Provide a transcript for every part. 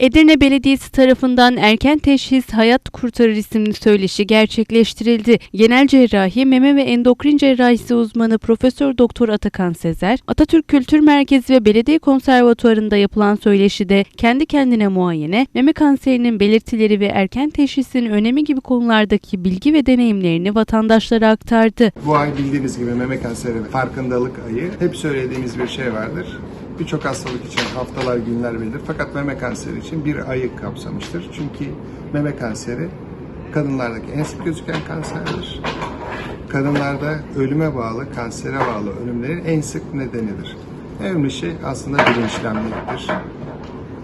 Edirne Belediyesi tarafından erken teşhis hayat kurtarır isimli söyleşi gerçekleştirildi. Genel cerrahi, meme ve endokrin cerrahisi uzmanı Profesör Doktor Atakan Sezer, Atatürk Kültür Merkezi ve Belediye Konservatuarı'nda yapılan söyleşide kendi kendine muayene, meme kanserinin belirtileri ve erken teşhisin önemi gibi konulardaki bilgi ve deneyimlerini vatandaşlara aktardı. Bu ay bildiğiniz gibi meme kanseri farkındalık ayı. Hep söylediğimiz bir şey vardır. Birçok hastalık için haftalar, günler verilir. Fakat meme kanseri için bir ayı kapsamıştır. Çünkü meme kanseri kadınlardaki en sık gözüken kanserdir. Kadınlarda ölüme bağlı, kansere bağlı ölümlerin en sık nedenidir. En önemli şey aslında bilinçlenmektir.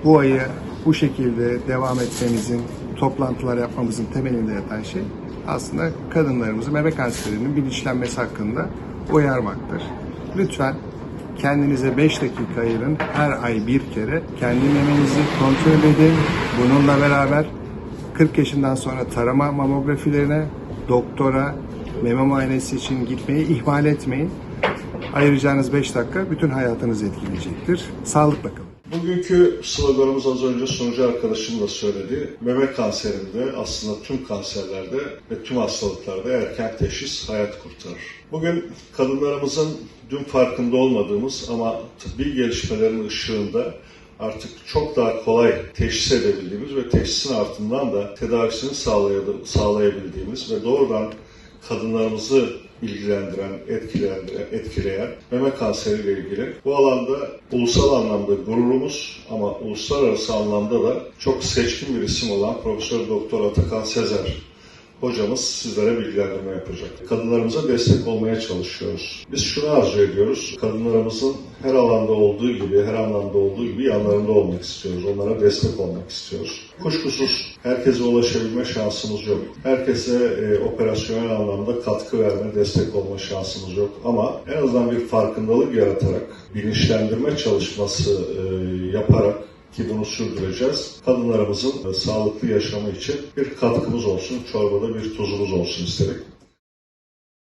Bu ayı bu şekilde devam etmemizin, toplantılar yapmamızın temelinde yatan şey aslında kadınlarımızı meme kanserinin bilinçlenmesi hakkında uyarmaktır. Lütfen kendinize 5 dakika ayırın. Her ay bir kere kendi memenizi kontrol edin. Bununla beraber 40 yaşından sonra tarama mamografilerine, doktora, meme muayenesi için gitmeyi ihmal etmeyin. Ayıracağınız 5 dakika bütün hayatınızı etkileyecektir. Sağlıkla kalın. Bugünkü sloganımız az önce sunucu arkadaşım da söyledi. Meme kanserinde aslında tüm kanserlerde ve tüm hastalıklarda erken teşhis hayat kurtarır. Bugün kadınlarımızın dün farkında olmadığımız ama tıbbi gelişmelerin ışığında artık çok daha kolay teşhis edebildiğimiz ve teşhisin ardından da tedavisini sağlayabil- sağlayabildiğimiz ve doğrudan kadınlarımızı ilgilendiren, etkilendiren, etkileyen meme kanseriyle ilgili. Bu alanda ulusal anlamda gururumuz ama uluslararası anlamda da çok seçkin bir isim olan Profesör Doktor Atakan Sezer hocamız sizlere bilgilendirme yapacak. Kadınlarımıza destek olmaya çalışıyoruz. Biz şunu arzu ediyoruz. Kadınlarımızın her alanda olduğu gibi, her anlamda olduğu gibi yanlarında olmak istiyoruz. Onlara destek olmak istiyoruz. Kuşkusuz herkese ulaşabilme şansımız yok. Herkese e, operasyonel anlamda katkı verme, destek olma şansımız yok. Ama en azından bir farkındalık yaratarak, bilinçlendirme çalışması e, yaparak ki bunu sürdüreceğiz. Kadınlarımızın e, sağlıklı yaşamı için bir katkımız olsun, çorbada bir tuzumuz olsun istedik.